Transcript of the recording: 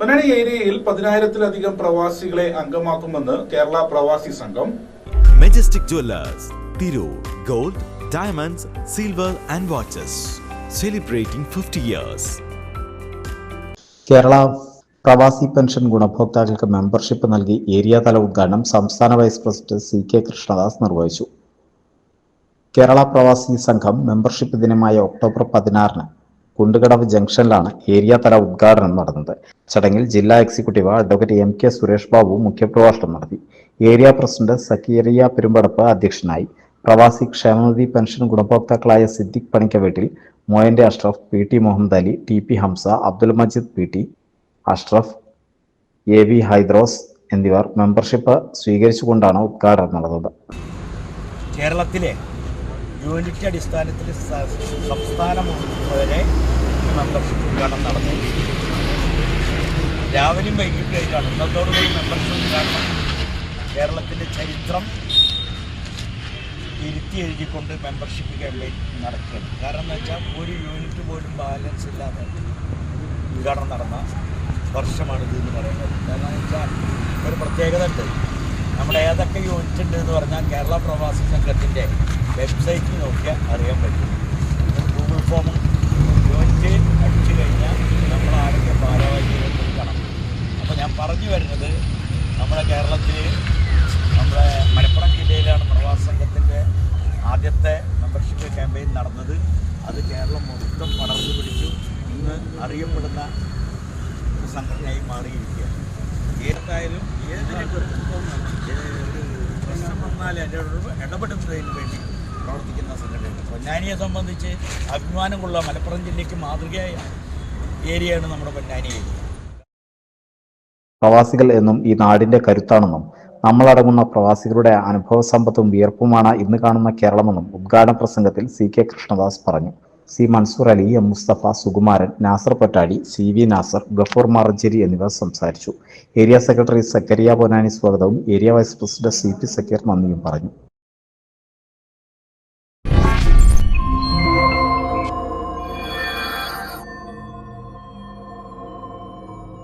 പൊന്നാനി ഏരിയയിൽ പതിനായിരത്തിലധികം പ്രവാസികളെ അംഗമാക്കുമെന്ന് Kerala Pravasi Sangham. Majestic Jewellers Tirur gold diamonds silver and watches celebrating fifty years Kerala പ്രവാസി pension ഗുണഭോക്താക്കൾക്ക് membership നൽകി area തല ഉദ്ഘാടനം സംസ്ഥാന vice president C K Krishnadas നിർവഹിച്ചു. കേരള പ്രവാസി സംഘം മെമ്പർഷിപ്പ് ദിനമായ ഒക്ടോബർ പതിനാറിന് കുണ്ടുകടവ് ജംഗ്ഷനിലാണ് ഏരിയ തല ഉദ്ഘാടനം നടന്നത്. ചടങ്ങിൽ ജില്ലാ executive advocate M K Suresh Babu മുഖ്യപ്രഭാഷണം നടത്തി. ഏരിയ പ്രസിഡന്റ് സക്കീറിയ പെരുമ്പടപ്പ് അധ്യക്ഷനായി പ്രവാസി ക്ഷേമനിധി പെൻഷൻ ഗുണഭോക്താക്കളായ Siddique Panikkaveettil മോയന്റെ Ashraf P T Muhammad Ali T P Hamza Abdul Majeed P T Ashraf A V Hydros എന്നിവർ മെമ്പർഷിപ്പ് സ്വീകരിച്ചുകൊണ്ടാണ് ഉദ്ഘാടനം നടന്നത്. കേരളത്തിലെ യൂണിറ്റ് അടിസ്ഥാനത്തിൽ സംസ്ഥാനം മെമ്പർഷിപ്പ് ഉദ്ഘാടനം നടന്നു. രാവിലെയും വൈകിട്ടായിട്ടാണ് ഇന്നത്തോടുകൂടി മെമ്പർഷിപ്പ് ഉദ്ഘാടനം. കേരളത്തിന്റെ ചരിത്രം ഇരുത്തി എഴുതിക്കൊണ്ട് മെമ്പർഷിപ്പ് ക്യാമ്പയിൻ നടക്കുകയാണ് കാരണം എന്ന് വെച്ചാൽ ഒരു യൂണിറ്റ് പോലും ബാലൻസ് ഇല്ലാതെ ഉദ്ഘാടനം നടന്ന വർഷമാണിത് എന്ന് പറയുന്നത്. കാരണം വെച്ചാൽ ഒരു പ്രത്യേകത ഉണ്ട്. നമ്മുടെ ഏതൊക്കെ യൂണിറ്റ് ഉണ്ട് എന്ന് പറഞ്ഞാൽ കേരള പ്രവാസി സംഘത്തിന്റെ വെബ്സൈറ്റിൽ നോക്കിയാൽ അറിയാൻ പറ്റും. നമ്മുടെ കേരളത്തിൽ നമ്മുടെ മലപ്പുറം ജില്ലയിലാണ് പ്രവാസ സംഘത്തിന്റെ ആദ്യത്തെ മെമ്പർഷിപ്പ് ക്യാമ്പയിൻ നടന്നത്. അത് കേരളം മൊത്തം പടർന്നു പിടിച്ചു. ഇന്ന് അറിയപ്പെടുന്ന സംഘടനയായി മാറിയിരിക്കുകയാണ്. ഏതായാലും ഒരു ഇടപെടുന്നതിന് വേണ്ടി പ്രവർത്തിക്കുന്ന സംഘടനയാണ്. പൊന്നാനിയെ സംബന്ധിച്ച് അഭിമാനം കൊള്ള മലപ്പുറം ജില്ലയ്ക്ക് മാതൃകയായ ഏരിയയാണ് നമ്മുടെ പൊന്നാനി ഏരിയ. പ്രവാസികൾ എന്നും ഈ നാടിന്റെ കരുത്താണെന്നും നമ്മളടങ്ങുന്ന പ്രവാസികളുടെ അനുഭവ സമ്പത്തും വിയർപ്പുമാണ് ഇന്ന് കാണുന്ന കേരളമെന്നും ഉദ്ഘാടന പ്രസംഗത്തിൽ സി കെ കൃഷ്ണദാസ് പറഞ്ഞു. C Mansoor Ali M Mustafa Sukumaran Nasar Pottadi C V Nasar Gafoor Maranchery എന്നിവർ സംസാരിച്ചു. ഏരിയ സെക്രട്ടറി സക്കരിയ പൊനാനി സ്വാഗതവും area vice president C P Zakir നന്ദിയും പറഞ്ഞു.